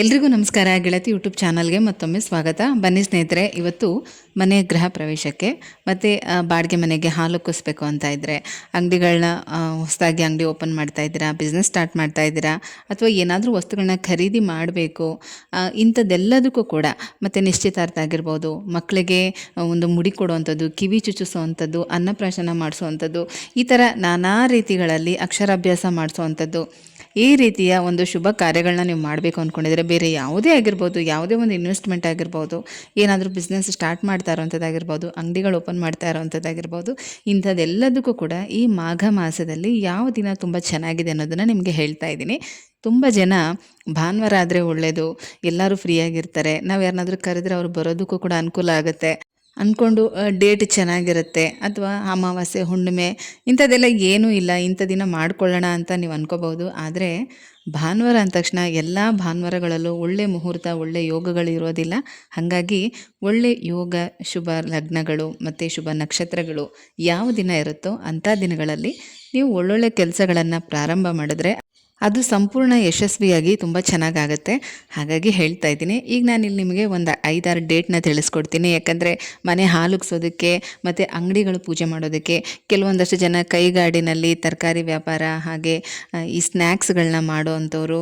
ಎಲ್ರಿಗೂ ನಮಸ್ಕಾರ. ಗೆಳತಿ ಯೂಟ್ಯೂಬ್ ಚಾನಲ್ಗೆ ಮತ್ತೊಮ್ಮೆ ಸ್ವಾಗತ. ಬನ್ನಿ ಸ್ನೇಹಿತರೆ, ಇವತ್ತು ಮನೆ ಗೃಹ ಪ್ರವೇಶಕ್ಕೆ, ಮತ್ತು ಬಾಡಿಗೆ ಮನೆಗೆ ಹಾಲು ಕುಸ್ಬೇಕು ಅಂತ ಇದ್ದರೆ ಅಂಗಡಿಗಳನ್ನ ಹೊಸದಾಗಿ ಅಂಗಡಿ ಓಪನ್ ಮಾಡ್ತಾ ಇದ್ದೀರಾ ಬಿಸ್ನೆಸ್ ಸ್ಟಾರ್ಟ್ ಮಾಡ್ತಾ ಇದ್ದೀರಾ, ಅಥವಾ ಏನಾದರೂ ವಸ್ತುಗಳನ್ನ ಖರೀದಿ ಮಾಡಬೇಕು ಇಂಥದ್ದೆಲ್ಲದಕ್ಕೂ ಕೂಡ, ಮತ್ತು ನಿಶ್ಚಿತಾರ್ಥ ಆಗಿರ್ಬೋದು ಮಕ್ಕಳಿಗೆ ಒಂದು ಮುಡಿ ಕೊಡುವಂಥದ್ದು, ಕಿವಿ ಚುಚ್ಚಿಸುವಂಥದ್ದು, ಅನ್ನಪ್ರಾಶನ ಮಾಡಿಸುವಂಥದ್ದು, ಈ ಥರ ನಾನಾ ರೀತಿಗಳಲ್ಲಿ ಅಕ್ಷರಾಭ್ಯಾಸ ಮಾಡಿಸುವಂಥದ್ದು ಈ ರೀತಿಯ ಒಂದು ಶುಭ ಕಾರ್ಯಗಳನ್ನ ನೀವು ಮಾಡಬೇಕು ಅಂದ್ಕೊಂಡಿದ್ರೆ ಬೇರೆ ಯಾವುದೇ ಆಗಿರ್ಬೋದು, ಯಾವುದೇ ಒಂದು ಇನ್ವೆಸ್ಟ್ಮೆಂಟ್ ಆಗಿರ್ಬೋದು, ಏನಾದರೂ ಬಿಸ್ನೆಸ್ ಸ್ಟಾರ್ಟ್ ಮಾಡ್ತಾ ಇರೋವಂಥದ್ದಾಗಿರ್ಬೋದು ಅಂಗಡಿಗಳು ಓಪನ್ ಮಾಡ್ತಾ ಇರೋವಂಥದ್ದಾಗಿರ್ಬೋದು ಇಂಥದ್ದೆಲ್ಲದಕ್ಕೂ ಕೂಡ ಈ ಮಾಘ ಮಾಸದಲ್ಲಿ ಯಾವ ದಿನ ತುಂಬ ಚೆನ್ನಾಗಿದೆ ಅನ್ನೋದನ್ನು ನಿಮಗೆ ಹೇಳ್ತಾ ಇದ್ದೀನಿ. ತುಂಬ ಜನ ಭಾನುವಾರ ಆದರೆ ಒಳ್ಳೆಯದು ಎಲ್ಲರೂ ಫ್ರೀಯಾಗಿರ್ತಾರೆ ನಾವು ಯಾರನ್ನಾದರೂ ಕರೆದ್ರೆ ಅವ್ರು ಬರೋದಕ್ಕೂ ಕೂಡ ಅನುಕೂಲ ಆಗುತ್ತೆ. ಅಂದ್ಕೊಂಡು ಡೇಟ್ ಚೆನ್ನಾಗಿರುತ್ತೆ ಅಥವಾ ಅಮಾವಾಸ್ಯೆ, ಹುಣ್ಣಿಮೆ ಇಂಥದ್ದೆಲ್ಲ ಏನೂ ಇಲ್ಲ. ಇಂಥ ದಿನ ಮಾಡ್ಕೊಳ್ಳೋಣ ಅಂತ ನೀವು ಅನ್ಕೋಬಹುದು. ಆದರೆ ಭಾನುವಾರ ಅಂದ ತಕ್ಷಣ ಎಲ್ಲ ಭಾನುವಾರಗಳಲ್ಲೂ ಒಳ್ಳೆ ಮುಹೂರ್ತ, ಒಳ್ಳೆ ಯೋಗಗಳು ಇರೋದಿಲ್ಲ. ಹಾಗಾಗಿ ಒಳ್ಳೆ ಯೋಗ, ಶುಭ ಲಗ್ನಗಳು ಮತ್ತು ಶುಭ ನಕ್ಷತ್ರಗಳು ಯಾವ ದಿನ ಇರುತ್ತೋ ಅಂಥ ದಿನಗಳಲ್ಲಿ ನೀವು ಒಳ್ಳೊಳ್ಳೆ ಕೆಲಸಗಳನ್ನು ಪ್ರಾರಂಭ ಮಾಡಿದ್ರೆ ಅದು ಸಂಪೂರ್ಣ ಯಶಸ್ವಿಯಾಗಿ ತುಂಬ ಚೆನ್ನಾಗಾಗುತ್ತೆ. ಹಾಗಾಗಿ ಹೇಳ್ತಾ ಇದ್ದೀನಿ. ಈಗ ನಾನು ನಿಮಗೆ ಒಂದು ಐದಾರು ಡೇಟ್ನ ತಿಳಿಸ್ಕೊಡ್ತೀನಿ. ಯಾಕಂದರೆ ಮನೆ ಹಾಲುಗ್ಸೋದಕ್ಕೆ ಮತ್ತು ಅಂಗಡಿಗಳು ಪೂಜೆ ಮಾಡೋದಕ್ಕೆ ಕೆಲವೊಂದಷ್ಟು ಜನ ಕೈಗಾಡಿನಲ್ಲಿ ತರಕಾರಿ ವ್ಯಾಪಾರ ಹಾಗೆ ಈ ಸ್ನ್ಯಾಕ್ಸ್ಗಳನ್ನ ಮಾಡೋ ಅಂಥವ್ರು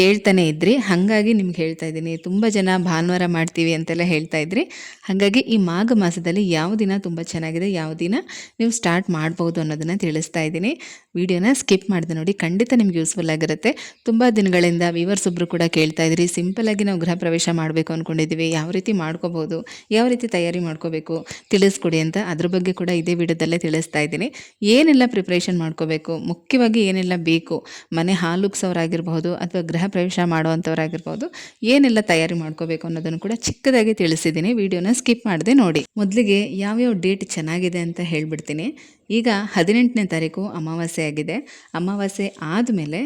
ಕೇಳ್ತಾನೆ ಇದ್ರಿ. ಹಾಗಾಗಿ ನಿಮ್ಗೆ ಹೇಳ್ತಾ ಇದ್ದೀನಿ. ತುಂಬ ಜನ ಭಾನುವಾರ ಮಾಡ್ತೀವಿ ಅಂತೆಲ್ಲ ಹೇಳ್ತಾ ಇದ್ರಿ. ಹಾಗಾಗಿ ಈ ಮಾಘ ಮಾಸದಲ್ಲಿ ಯಾವ ದಿನ ತುಂಬ ಚೆನ್ನಾಗಿದೆ, ಯಾವ ದಿನ ನೀವು ಸ್ಟಾರ್ಟ್ ಮಾಡ್ಬೋದು ಅನ್ನೋದನ್ನು ತಿಳಿಸ್ತಾ ಇದ್ದೀನಿ. ವಿಡಿಯೋನ ಸ್ಕಿಪ್ ಮಾಡಿದೆ ನೋಡಿ. ಖಂಡಿತ ನಿಮ್ಗೆ ಯೂಸ್ಫುಲ್ ಆಗಿರುತ್ತೆ. ತುಂಬ ದಿನಗಳಿಂದ ವ್ಯೂವರ್ಸ್ ಒಬ್ಬರು ಕೂಡ ಕೇಳ್ತಾ ಇದ್ರಿ ಸಿಂಪಲ್ ಆಗಿ ನಾವು ಗೃಹ ಪ್ರವೇಶ ಮಾಡಬೇಕು ಅಂದ್ಕೊಂಡಿದ್ದೀವಿ ಯಾವ ರೀತಿ ಮಾಡ್ಕೋಬೋದು, ಯಾವ ರೀತಿ ತಯಾರಿ ಮಾಡ್ಕೋಬೇಕು, ತಿಳಿಸ್ಕೊಡಿ ಅಂತ ಅದ್ರ ಬಗ್ಗೆ ಕೂಡ ಇದೇ ವಿಡಿಯೋದಲ್ಲೇ ತಿಳಿಸ್ತಾ ಇದ್ದೀನಿ. ಏನೆಲ್ಲ ಪ್ರಿಪ್ರೇಷನ್ ಮಾಡ್ಕೋಬೇಕು, ಮುಖ್ಯವಾಗಿ ಏನೆಲ್ಲ ಬೇಕು, ಮನೆ ಹಾಲುಗ್ಸೋರಾಗಿರ್ಬೋದು ಅಥವಾ ಗೃಹ ಪ್ರವೇಶ ಮಾಡುವಂಥವ್ರಾಗಿರ್ಬೋದು ಏನೆಲ್ಲ ತಯಾರಿ ಮಾಡ್ಕೋಬೇಕು ಅನ್ನೋದನ್ನು ಕೂಡ ಚಿಕ್ಕದಾಗಿ ತಿಳಿಸಿದ್ದೀನಿ, ವಿಡಿಯೋನ ಸ್ಕಿಪ್ ಮಾಡದೆ ನೋಡಿ. ಮೊದಲಿಗೆ ಯಾವ್ಯಾವ ಡೇಟ್ ಚೆನ್ನಾಗಿದೆ ಅಂತ ಹೇಳ್ಬಿಡ್ತೀನಿ. ಈಗ ಹದಿನೆಂಟನೇ ತಾರೀಕು ಅಮಾವಾಸ್ಯೆ ಆಗಿದೆ. ಅಮಾವಾಸ್ಯೆ ಆದಮೇಲೆ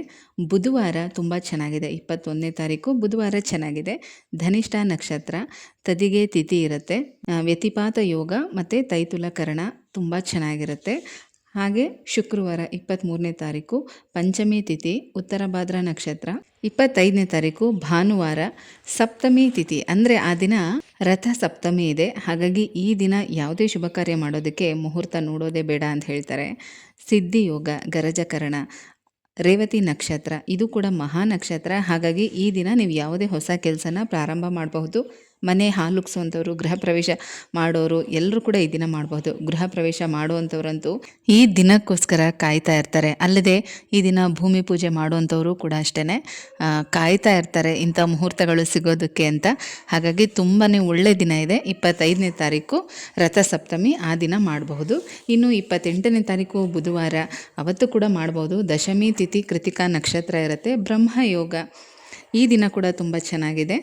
ಬುಧವಾರ ತುಂಬ ಚೆನ್ನಾಗಿದೆ. ಇಪ್ಪತ್ತೊಂದನೇ ತಾರೀಕು ಬುಧವಾರ ಚೆನ್ನಾಗಿದೆ. ಧನಿಷ್ಠ ನಕ್ಷತ್ರ, ತದಿಗೆ ತಿಥಿ ಇರುತ್ತೆ. ವ್ಯತಿಪಾತ ಯೋಗ ಮತ್ತು ತೈತುಲಕರಣ ತುಂಬ ಚೆನ್ನಾಗಿರುತ್ತೆ. ಹಾಗೆ ಶುಕ್ರವಾರ ಇಪ್ಪತ್ತ್ಮೂರನೇ ತಾರೀಕು ಪಂಚಮಿ ತಿಥಿ, ಉತ್ತರ ಭಾದ್ರ ನಕ್ಷತ್ರ. ಇಪ್ಪತ್ತೈದನೇ ತಾರೀಕು ಭಾನುವಾರ ಸಪ್ತಮಿ ತಿಥಿ. ಅಂದರೆ ಆ ದಿನ ರಥ ಸಪ್ತಮಿ ಇದೆ. ಹಾಗಾಗಿ ಈ ದಿನ ಯಾವುದೇ ಶುಭ ಕಾರ್ಯ ಮಾಡೋದಕ್ಕೆ ಮುಹೂರ್ತ ನೋಡೋದೇ ಬೇಡ ಅಂತ ಹೇಳ್ತಾರೆ. ಸಿದ್ಧಿ ಯೋಗ, ಗರಜಕರಣ, ರೇವತಿ ನಕ್ಷತ್ರ. ಇದು ಕೂಡ ಮಹಾ ನಕ್ಷತ್ರ. ಹಾಗಾಗಿ ಈ ದಿನ ನೀವು ಯಾವುದೇ ಹೊಸ ಕೆಲಸನ ಪ್ರಾರಂಭ ಮಾಡಬಹುದು. ಮನೆ ಹಾಲುಗ್ಸುವಂಥವ್ರು ಗೃಹ ಪ್ರವೇಶ ಮಾಡೋರು ಎಲ್ಲರೂ ಕೂಡ ಈ ದಿನ ಮಾಡಬಹುದು. ಗೃಹ ಪ್ರವೇಶ ಮಾಡುವಂಥವ್ರಂತೂ ಈ ದಿನಕ್ಕೋಸ್ಕರ ಕಾಯ್ತಾ ಇರ್ತಾರೆ. ಅಲ್ಲದೆ ಈ ದಿನ ಭೂಮಿ ಪೂಜೆ ಮಾಡುವಂಥವರು ಕೂಡ ಅಷ್ಟೇ ಕಾಯ್ತಾ ಇರ್ತಾರೆ ಇಂಥ ಮುಹೂರ್ತಗಳು ಸಿಗೋದಕ್ಕೆ ಅಂತ. ಹಾಗಾಗಿ ತುಂಬಾ ಒಳ್ಳೆ ದಿನ ಇದೆ. ಇಪ್ಪತ್ತೈದನೇ ತಾರೀಕು ರಥಸಪ್ತಮಿ ಆ ದಿನ ಮಾಡಬಹುದು. ಇನ್ನು ಇಪ್ಪತ್ತೆಂಟನೇ ತಾರೀಕು ಬುಧವಾರ ಅವತ್ತು ಕೂಡ ಮಾಡ್ಬೋದು ದಶಮಿ ತಿಥಿ ಕೃತಿಕಾ ನಕ್ಷತ್ರ ಇರುತ್ತೆ. ಬ್ರಹ್ಮಯೋಗ ಈ ದಿನ ಕೂಡ ತುಂಬ ಚೆನ್ನಾಗಿದೆ.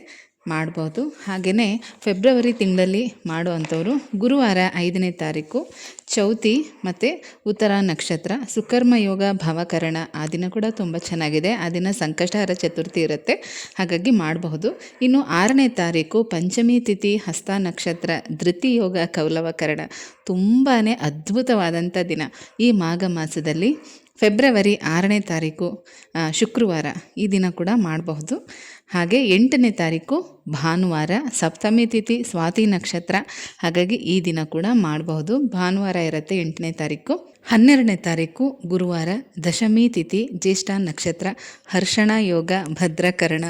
ಮಾಡ್ಬೋದು. ಹಾಗೆಯೇ ಫೆಬ್ರವರಿ ತಿಂಗಳಲ್ಲಿ ಮಾಡುವಂಥವರು ಗುರುವಾರ ಐದನೇ ತಾರೀಕು, ಚೌತಿ ಮತ್ತು ಉತ್ತರ ನಕ್ಷತ್ರ, ಸುಕರ್ಮ ಯೋಗ ಭಾವಕರಣ ಆ ದಿನ ಕೂಡ ತುಂಬ ಚೆನ್ನಾಗಿದೆ. ಆ ದಿನ ಸಂಕಷ್ಟಹರ ಚತುರ್ಥಿ ಇರುತ್ತೆ. ಹಾಗಾಗಿ ಮಾಡಬಹುದು. ಇನ್ನು ಆರನೇ ತಾರೀಕು ಪಂಚಮಿ ತಿಥಿ, ಹಸ್ತ ನಕ್ಷತ್ರ, ಧೃತಿ ಯೋಗ, ಕೌಲವಕರಣ ತುಂಬಾ ಅದ್ಭುತವಾದಂಥ ದಿನ. ಈ ಮಾಘ ಮಾಸದಲ್ಲಿ ಫೆಬ್ರವರಿ ಆರನೇ ತಾರೀಕು ಶುಕ್ರವಾರ ಈ ದಿನ ಕೂಡ ಮಾಡಬಹುದು. ಹಾಗೆ ಎಂಟನೇ ತಾರೀಕು ಭಾನುವಾರ, ಸಪ್ತಮಿ ತಿಥಿ, ಸ್ವಾತಿ ನಕ್ಷತ್ರ, ಹಾಗಾಗಿ ಈ ದಿನ ಕೂಡ ಮಾಡಬಹುದು. ಭಾನುವಾರ ಇರುತ್ತೆ ಎಂಟನೇ ತಾರೀಕು. ಹನ್ನೆರಡನೇ ತಾರೀಕು ಗುರುವಾರ, ದಶಮಿ ತಿಥಿ, ಜ್ಯೇಷ್ಠ ನಕ್ಷತ್ರ, ಹರ್ಷಣ ಯೋಗ, ಭದ್ರಕರಣ.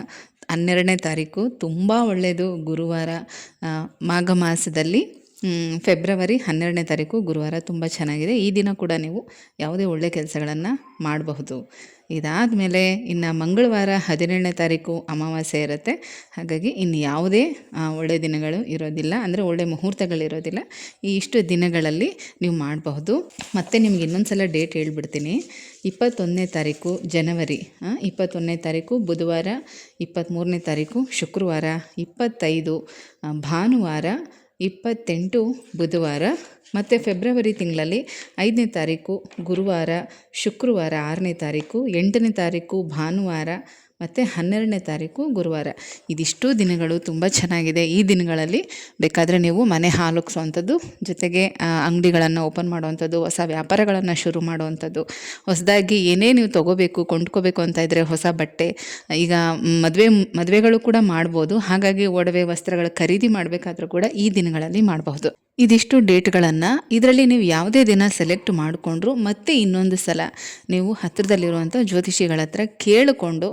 ಹನ್ನೆರಡನೇ ತಾರೀಕು ತುಂಬ ಒಳ್ಳೆಯದು ಗುರುವಾರ ಮಾಘ ಮಾಸದಲ್ಲಿ. ಫೆಬ್ರವರಿ ಹನ್ನೆರಡನೇ ತಾರೀಕು ಗುರುವಾರ ತುಂಬ ಚೆನ್ನಾಗಿದೆ. ಈ ದಿನ ಕೂಡ ನೀವು ಯಾವುದೇ ಒಳ್ಳೆಯ ಕೆಲಸಗಳನ್ನು ಮಾಡಬಹುದು. ಇದಾದ ಮೇಲೆ ಇನ್ನು ಮಂಗಳವಾರ ಹದಿನೇಳನೇ ತಾರೀಕು ಅಮಾವಾಸ್ಯೆ ಇರುತ್ತೆ. ಹಾಗಾಗಿ ಇನ್ನು ಯಾವುದೇ ಒಳ್ಳೆಯ ದಿನಗಳು ಇರೋದಿಲ್ಲ. ಅಂದರೆ ಒಳ್ಳೆಯ ಮುಹೂರ್ತಗಳಿರೋದಿಲ್ಲ ಈ ಇಷ್ಟು ದಿನಗಳಲ್ಲಿ ನೀವು ಮಾಡಬಹುದು. ಮತ್ತು ನಿಮ್ಗೆ ಇನ್ನೊಂದು ಸಲ ಡೇಟ್ ಹೇಳ್ಬಿಡ್ತೀನಿ. ಇಪ್ಪತ್ತೊಂದನೇ ತಾರೀಕು ಜನವರಿ ಇಪ್ಪತ್ತೊಂದನೇ ತಾರೀಕು ಬುಧವಾರ ಇಪ್ಪತ್ತ್ಮೂರನೇ ತಾರೀಕು ಶುಕ್ರವಾರ, ಇಪ್ಪತ್ತೈದು ಭಾನುವಾರ ಇಪ್ಪತ್ತೆಂಟು ಬುಧವಾರ ಮತ್ತು ಫೆಬ್ರವರಿ ತಿಂಗಳಲ್ಲಿ ಐದನೇ ತಾರೀಕು ಗುರುವಾರ ಶುಕ್ರವಾರ ಆರನೇ ತಾರೀಕು ಎಂಟನೇ ತಾರೀಕು ಭಾನುವಾರ ಮತ್ತು ಹನ್ನೆರಡನೇ ತಾರೀಕು ಗುರುವಾರ. ಇದಿಷ್ಟು ದಿನಗಳು ತುಂಬ ಚೆನ್ನಾಗಿದೆ. ಈ ದಿನಗಳಲ್ಲಿ ಬೇಕಾದರೆ ನೀವು ಮನೆ ಹಾಲುಕ್ಸೋವಂಥದ್ದು, ಜೊತೆಗೆ ಅಂಗಡಿಗಳನ್ನು ಓಪನ್ ಮಾಡುವಂಥದ್ದು, ಹೊಸ ವ್ಯಾಪಾರಗಳನ್ನು ಶುರು ಮಾಡುವಂಥದ್ದು. ಹೊಸದಾಗಿ ಏನೇ ನೀವು ತೊಗೋಬೇಕು, ಕೊಂಡ್ಕೋಬೇಕು ಅಂತ ಇದ್ದರೆ ಹೊಸ ಬಟ್ಟೆ, ಈಗ ಮದುವೆ, ಮದುವೆಗಳು ಕೂಡ ಮಾಡ್ಬೋದು. ಹಾಗಾಗಿ ಒಡವೆ, ವಸ್ತ್ರಗಳ ಖರೀದಿ ಮಾಡಬೇಕಾದ್ರೂ ಕೂಡ ಈ ದಿನಗಳಲ್ಲಿ ಮಾಡಬಹುದು. ಇದಿಷ್ಟು ಡೇಟ್ಗಳನ್ನು ಇದರಲ್ಲಿ ನೀವು ಯಾವುದೇ ದಿನ ಸೆಲೆಕ್ಟ್ ಮಾಡಿಕೊಂಡ್ರು ಮತ್ತೆ ಇನ್ನೊಂದು ಸಲ ನೀವು ಹತ್ತಿರದಲ್ಲಿರುವಂಥ ಜ್ಯೋತಿಷಿಗಳ ಹತ್ರ ಕೇಳಿಕೊಂಡು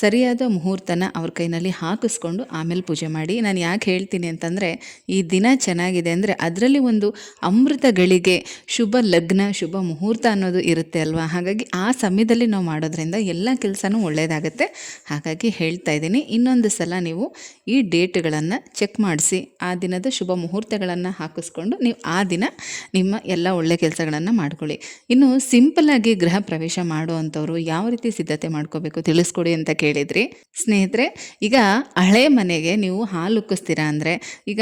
ಸರಿಯಾದ ಮುಹೂರ್ತನ ಅವ್ರ ಕೈನಲ್ಲಿ ಹಾಕಿಸ್ಕೊಂಡು ಆಮೇಲೆ ಪೂಜೆ ಮಾಡಿ. ನಾನು ಯಾಕೆ ಹೇಳ್ತೀನಿ ಅಂತಂದರೆ, ಈ ದಿನ ಚೆನ್ನಾಗಿದೆ ಅಂದರೆ ಅದರಲ್ಲಿ ಒಂದು ಅಮೃತ ಗಳಿಗೆ ಶುಭ ಲಗ್ನ, ಶುಭ ಮುಹೂರ್ತ ಅನ್ನೋದು ಇರುತ್ತೆ ಅಲ್ವಾ? ಹಾಗಾಗಿ ಆ ಸಮಯದಲ್ಲಿ ನಾವು ಮಾಡೋದ್ರಿಂದ ಎಲ್ಲ ಕೆಲಸನೂ ಒಳ್ಳೆಯದಾಗುತ್ತೆ ಹಾಗಾಗಿ ಹೇಳ್ತಾ ಇದ್ದೀನಿ, ಇನ್ನೊಂದು ಸಲ ನೀವು ಈ ಡೇಟ್ಗಳನ್ನು ಚೆಕ್ ಮಾಡಿಸಿ, ಆ ದಿನದ ಶುಭ ಮುಹೂರ್ತಗಳನ್ನು ಹಾಕಿಸ್ ನೀವು ಆ ದಿನ ನಿಮ್ಮ ಎಲ್ಲ ಒಳ್ಳೆ ಕೆಲಸಗಳನ್ನು ಮಾಡ್ಕೊಳ್ಳಿ. ಇನ್ನು ಸಿಂಪಲ್ಲಾಗಿ ಗೃಹ ಪ್ರವೇಶ ಮಾಡುವಂಥವ್ರು ಯಾವ ರೀತಿ ಸಿದ್ಧತೆ ಮಾಡ್ಕೋಬೇಕು ತಿಳಿಸ್ಕೊಡಿ ಅಂತ ಕೇಳಿದ್ರಿ. ಸ್ನೇಹಿತರೆ, ಈಗ ಹಳೆ ಮನೆಗೆ ನೀವು ಹಾಲು ಉಕ್ಕಿಸ್ತೀರಾ ಅಂದರೆ, ಈಗ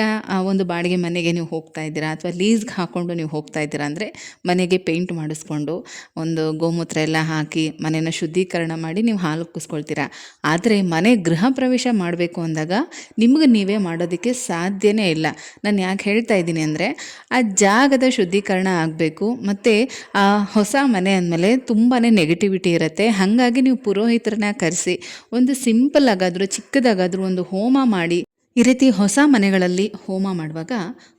ಒಂದು ಬಾಡಿಗೆ ಮನೆಗೆ ನೀವು ಹೋಗ್ತಾ ಇದ್ದೀರಾ ಅಥವಾ ಲೀಸ್ಗೆ ಹಾಕ್ಕೊಂಡು ನೀವು ಹೋಗ್ತಾ ಇದ್ದೀರಾ ಅಂದರೆ ಮನೆಗೆ ಪೇಂಟ್ ಮಾಡಿಸ್ಕೊಂಡು ಒಂದು ಗೋಮೂತ್ರ ಎಲ್ಲ ಹಾಕಿ ಮನೆಯನ್ನು ಶುದ್ಧೀಕರಣ ಮಾಡಿ ನೀವು ಹಾಲು ಉಕ್ಕಿಸ್ಕೊಳ್ತೀರಾ. ಆದರೆ ಮನೆ ಗೃಹ ಪ್ರವೇಶ ಮಾಡಬೇಕು ಅಂದಾಗ ನಿಮಗೆ ನೀವೇ ಮಾಡೋದಕ್ಕೆ ಸಾಧ್ಯನೇ ಇಲ್ಲ. ನಾನು ಯಾಕೆ ಹೇಳ್ತಾ ಇದ್ದೀನಿ ಅಂದರೆ ಅಂದರೆ ಆ ಜಾಗದ ಶುದ್ಧೀಕರಣ ಆಗಬೇಕು, ಮತ್ತು ಆ ಹೊಸ ಮನೆ ಅಂದಮೇಲೆ ತುಂಬಾ ನೆಗೆಟಿವಿಟಿ ಇರುತ್ತೆ. ಹಾಗಾಗಿ ನೀವು ಪುರೋಹಿತರನ್ನ ಕರೆಸಿ ಒಂದು ಸಿಂಪಲ್ ಆಗಾದರೂ, ಚಿಕ್ಕದಾಗಾದರೂ ಒಂದು ಹೋಮ ಮಾಡಿ, ಈ ರೀತಿ ಹೊಸ ಮನೆಗಳಲ್ಲಿ ಹೋಮ ಮಾಡುವಾಗ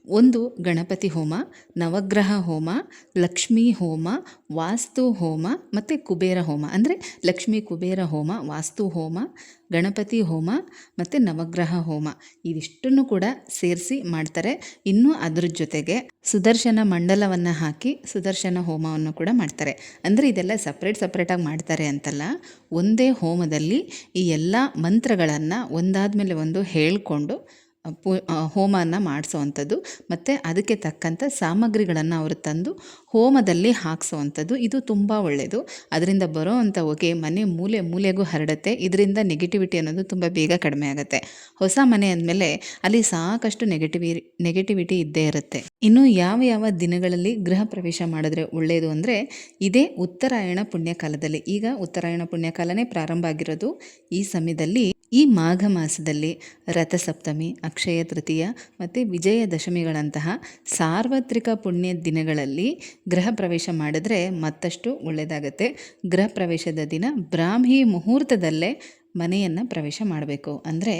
ಒಂದು ಗಣಪತಿ ಹೋಮ, ನವಗ್ರಹ ಹೋಮ, ಲಕ್ಷ್ಮೀ ಹೋಮ, ವಾಸ್ತು ಹೋಮ ಮತ್ತು ಕುಬೇರ ಹೋಮ. ಅಂದರೆ ಲಕ್ಷ್ಮೀ ಕುಬೇರ ಹೋಮ, ವಾಸ್ತು ಹೋಮ, ಗಣಪತಿ ಹೋಮ ಮತ್ತು ನವಗ್ರಹ ಹೋಮ. ಇವಿಷ್ಟನ್ನು ಕೂಡ ಸೇರಿಸಿ ಮಾಡ್ತಾರೆ. ಇನ್ನೂ ಅದ್ರ ಜೊತೆಗೆ ಸುದರ್ಶನ ಮಂಡಲವನ್ನು ಹಾಕಿ ಸುದರ್ಶನ ಹೋಮವನ್ನು ಕೂಡ ಮಾಡ್ತಾರೆ. ಅಂದರೆ ಇದೆಲ್ಲ ಸಪ್ರೇಟ್ ಸಪ್ರೇಟಾಗಿ ಮಾಡ್ತಾರೆ ಅಂತಲ್ಲ. ಒಂದೇ ಹೋಮದಲ್ಲಿ ಈ ಎಲ್ಲ ಮಂತ್ರಗಳನ್ನು ಒಂದಾದ ಮೇಲೆ ಒಂದು ಹೇಳಿಕೊಂಡು ಪೂ ಹೋಮನ ಮಾಡಿಸೋವಂಥದ್ದು ಮತ್ತು ಅದಕ್ಕೆ ತಕ್ಕಂಥ ಸಾಮಗ್ರಿಗಳನ್ನು ಅವರು ತಂದು ಹೋಮದಲ್ಲಿ ಹಾಕ್ಸೋವಂಥದ್ದು ಇದು ತುಂಬ ಒಳ್ಳೆಯದು ಅದರಿಂದ ಬರೋ ಅಂಥ ಹೊಗೆ ಮನೆ ಮೂಲೆ ಮೂಲೆಗೂ ಹರಡುತ್ತೆ. ಇದರಿಂದ ನೆಗೆಟಿವಿಟಿ ಅನ್ನೋದು ತುಂಬ ಬೇಗ ಕಡಿಮೆ ಆಗುತ್ತೆ. ಹೊಸ ಮನೆ ಅಂದಮೇಲೆ ಅಲ್ಲಿ ಸಾಕಷ್ಟು ನೆಗೆಟಿವಿ ನೆಗೆಟಿವಿಟಿ ಇದ್ದೇ ಇರುತ್ತೆ. ಇನ್ನು ಯಾವ ಯಾವ ದಿನಗಳಲ್ಲಿ ಗೃಹ ಪ್ರವೇಶ ಮಾಡಿದ್ರೆ ಒಳ್ಳೆಯದು ಅಂದರೆ ಇದೇ ಉತ್ತರಾಯಣ ಪುಣ್ಯಕಾಲದಲ್ಲಿ. ಈಗ ಉತ್ತರಾಯಣ ಪುಣ್ಯಕಾಲನೇ ಪ್ರಾರಂಭ ಆಗಿರೋದು ಈ ಸಮಯದಲ್ಲಿ ಈ ಮಾಘ ಮಾಸದಲ್ಲಿ ರಥಸಪ್ತಮಿ, ಅಕ್ಷಯ ತೃತೀಯ ಮತ್ತು ವಿಜಯದಶಮಿಗಳಂತಹ ಸಾರ್ವತ್ರಿಕ ಪುಣ್ಯ ದಿನಗಳಲ್ಲಿ ಗೃಹ ಪ್ರವೇಶ ಮಾಡಿದ್ರೆ ಮತ್ತಷ್ಟು ಒಳ್ಳೆಯದಾಗತ್ತೆ ಗೃಹ ಪ್ರವೇಶದ ದಿನ ಬ್ರಾಹ್ಮಿ ಮುಹೂರ್ತದಲ್ಲೇ ಮನೆಯನ್ನು ಪ್ರವೇಶ ಮಾಡಬೇಕು. ಅಂದರೆ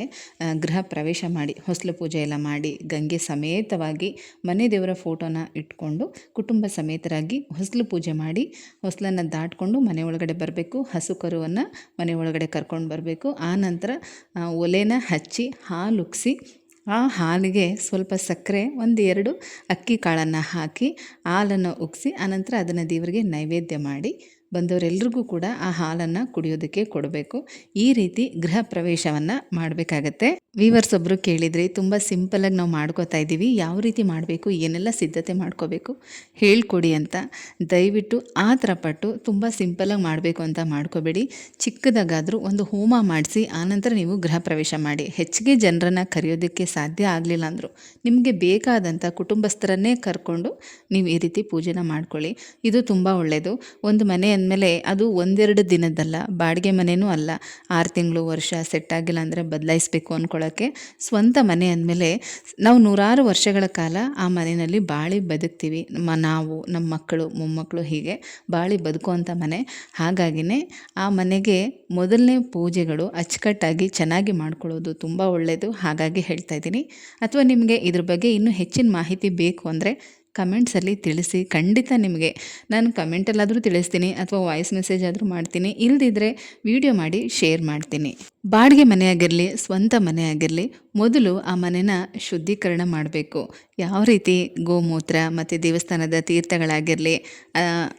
ಗೃಹ ಪ್ರವೇಶ ಮಾಡಿ, ಹೊಸಲು ಪೂಜೆ ಎಲ್ಲ ಮಾಡಿ, ಗಂಗೆ ಸಮೇತವಾಗಿ ಮನೆ ದೇವರ ಫೋಟೋನ ಇಟ್ಕೊಂಡು, ಕುಟುಂಬ ಸಮೇತರಾಗಿ ಹೊಸಲು ಪೂಜೆ ಮಾಡಿ, ಹೊಸಲನ್ನು ದಾಟ್ಕೊಂಡು ಮನೆ ಒಳಗಡೆ ಬರಬೇಕು. ಹಸು ಕರುವನ್ನು ಮನೆ ಒಳಗಡೆ ಕರ್ಕೊಂಡು ಬರಬೇಕು. ಆ ನಂತರ ಒಲೆನ ಹಚ್ಚಿ, ಹಾಲು ಉಕ್ಸಿ, ಆ ಹಾಲಿಗೆ ಸ್ವಲ್ಪ ಸಕ್ಕರೆ, ಒಂದು ಎರಡು ಅಕ್ಕಿ ಕಾಳನ್ನು ಹಾಕಿ, ಹಾಲನ್ನು ಉಗಿಸಿ ಆನಂತರ ಅದನ್ನು ದೇವರಿಗೆ ನೈವೇದ್ಯ ಮಾಡಿ ಬಂದವರೆಲ್ರಿಗೂ ಕೂಡ ಆ ಹಾಲನ್ನು ಕುಡಿಯೋದಕ್ಕೆ ಕೊಡಬೇಕು. ಈ ರೀತಿ ಗೃಹ ಪ್ರವೇಶವನ್ನು ಮಾಡಬೇಕಾಗತ್ತೆ. ವೀವರ್ಸ್ ಒಬ್ಬರು ಕೇಳಿದ್ರಿ ತುಂಬ ಸಿಂಪಲಾಗಿ ನಾವು ಮಾಡ್ಕೋತಾ ಇದ್ದೀವಿ ಯಾವ ರೀತಿ ಮಾಡಬೇಕು? ಏನೆಲ್ಲ ಸಿದ್ಧತೆ ಮಾಡ್ಕೋಬೇಕು? ಹೇಳ್ಕೊಡಿ ಅಂತ. ದಯವಿಟ್ಟು ಆ ಥರ ಪಟ್ಟು ತುಂಬ ಸಿಂಪಲಾಗಿ ಮಾಡಬೇಕು ಅಂತ ಮಾಡ್ಕೋಬೇಡಿ. ಚಿಕ್ಕದಾಗಾದರೂ ಒಂದು ಹೋಮ ಮಾಡಿಸಿ, ಆನಂತರ ನೀವು ಗೃಹ ಪ್ರವೇಶ ಮಾಡಿ. ಹೆಚ್ಚಿಗೆ ಜನರನ್ನು ಕರೆಯೋದಕ್ಕೆ ಸಾಧ್ಯ ಆಗಲಿಲ್ಲ ಅಂದರು ನಿಮಗೆ ಬೇಕಾದಂಥ ಕುಟುಂಬಸ್ಥರನ್ನೇ ಕರ್ಕೊಂಡು ನೀವು ಈ ರೀತಿ ಪೂಜೆನ ಮಾಡ್ಕೊಳ್ಳಿ. ಇದು ತುಂಬ ಒಳ್ಳೆಯದು ಒಂದು ಮನೆ ಅಂದಮೇಲೆ ಅದು ಒಂದೆರಡು ದಿನದ್ದಲ್ಲ, ಬಾಡಿಗೆ ಮನೆಯೂ ಅಲ್ಲ. ಆರು ತಿಂಗಳು ವರ್ಷ ಸೆಟ್ ಆಗಿಲ್ಲ ಅಂದರೆ ಬದಲಾಯಿಸಬೇಕು ಅಂದ್ಕೊಳ್ಳೋಕ್ಕೆ ಸ್ವಂತ ಮನೆ ಅಂದಮೇಲೆ ನಾವು ನೂರಾರು ವರ್ಷಗಳ ಕಾಲ ಆ ಮನೆಯಲ್ಲಿ ಬಾಳಿ ಬದುಕ್ತೀವಿ. ಮ ನಾವು, ನಮ್ಮ ಮಕ್ಕಳು, ಮೊಮ್ಮಕ್ಕಳು ಹೀಗೆ ಬಾಳಿ ಬದುಕುವಂಥ ಮನೆ. ಹಾಗಾಗಿನೇ ಆ ಮನೆಗೆ ಮೊದಲನೇ ಪೂಜೆಗಳು ಅಚ್ಚುಕಟ್ಟಾಗಿ ಚೆನ್ನಾಗಿ ಮಾಡ್ಕೊಳ್ಳೋದು ತುಂಬ ಒಳ್ಳೆಯದು ಹಾಗಾಗಿ ಹೇಳ್ತಾ ಇದ್ದೀನಿ. ಅಥವಾ ನಿಮಗೆ ಇದ್ರ ಬಗ್ಗೆ ಇನ್ನೂ ಹೆಚ್ಚಿನ ಮಾಹಿತಿ ಬೇಕು ಅಂದರೆ ಕಮೆಂಟ್ಸಲ್ಲಿ ತಿಳಿಸಿ, ಖಂಡಿತ ನಿಮಗೆ ನಾನು ಕಮೆಂಟಲ್ಲಾದರೂ ತಿಳಿಸ್ತೀನಿ ಅಥವಾ ವಾಯ್ಸ್ ಮೆಸೇಜ್ ಆದರೂ ಮಾಡ್ತೀನಿ. ಇಲ್ಲದಿದ್ದರೆ ವಿಡಿಯೋ ಮಾಡಿ ಶೇರ್ ಮಾಡ್ತೀನಿ. ಬಾಡಿಗೆ ಮನೆಯಾಗಿರಲಿ ಸ್ವಂತ ಮನೆಯಾಗಿರಲಿ ಮೊದಲು ಆ ಮನೆನ ಶುದ್ಧೀಕರಣ ಮಾಡಬೇಕು. ಯಾವ ರೀತಿ ಗೋಮೂತ್ರ ಮತ್ತು ದೇವಸ್ಥಾನದ ತೀರ್ಥಗಳಾಗಿರಲಿ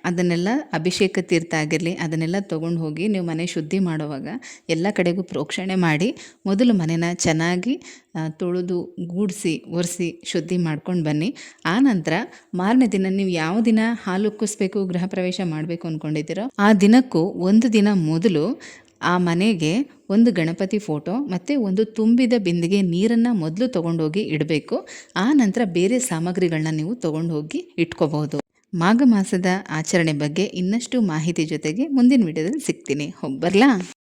ಅದನ್ನೆಲ್ಲ ಅಭಿಷೇಕ ತೀರ್ಥ ಆಗಿರಲಿ, ಅದನ್ನೆಲ್ಲ ತೊಗೊಂಡು ಹೋಗಿ ನೀವು ಮನೆ ಶುದ್ಧಿ ಮಾಡುವಾಗ ಎಲ್ಲ ಕಡೆಗೂ ಪ್ರೋಕ್ಷಣೆ ಮಾಡಿ ಮೊದಲು ಮನೆನ ಚೆನ್ನಾಗಿ ತೊಳೆದು, ಗೂಡಿಸಿ, ಒರೆಸಿ ಶುದ್ಧಿ ಮಾಡ್ಕೊಂಡು ಬನ್ನಿ. ಆ ನಂತರ ಮಾರನೇ ದಿನ ನೀವು ಯಾವ ದಿನ ಹಾಲು ಕುಸಬೇಕು ಗೃಹ ಪ್ರವೇಶ ಮಾಡಬೇಕು ಅಂದ್ಕೊಂಡಿದ್ದೀರೋ ಆ ದಿನಕ್ಕೂ ಒಂದು ದಿನ ಮೊದಲು ಆ ಮನೆಗೆ ಒಂದು ಗಣಪತಿ ಫೋಟೋ ಮತ್ತು ಒಂದು ತುಂಬಿದ ಬಿಂದಿಗೆ ನೀರನ್ನು ಮೊದಲು ತೊಗೊಂಡೋಗಿ ಇಡಬೇಕು. ಆ ನಂತರ ಬೇರೆ ಸಾಮಗ್ರಿಗಳನ್ನ ನೀವು ತೊಗೊಂಡು ಹೋಗಿ ಇಟ್ಕೋಬಹುದು. ಮಾಘ ಮಾಸದ ಆಚರಣೆ ಬಗ್ಗೆ ಇನ್ನಷ್ಟು ಮಾಹಿತಿ ಜೊತೆಗೆ ಮುಂದಿನ ವಿಡಿಯೋದಲ್ಲಿ ಸಿಗ್ತೀನಿ. ಹೋಗಿ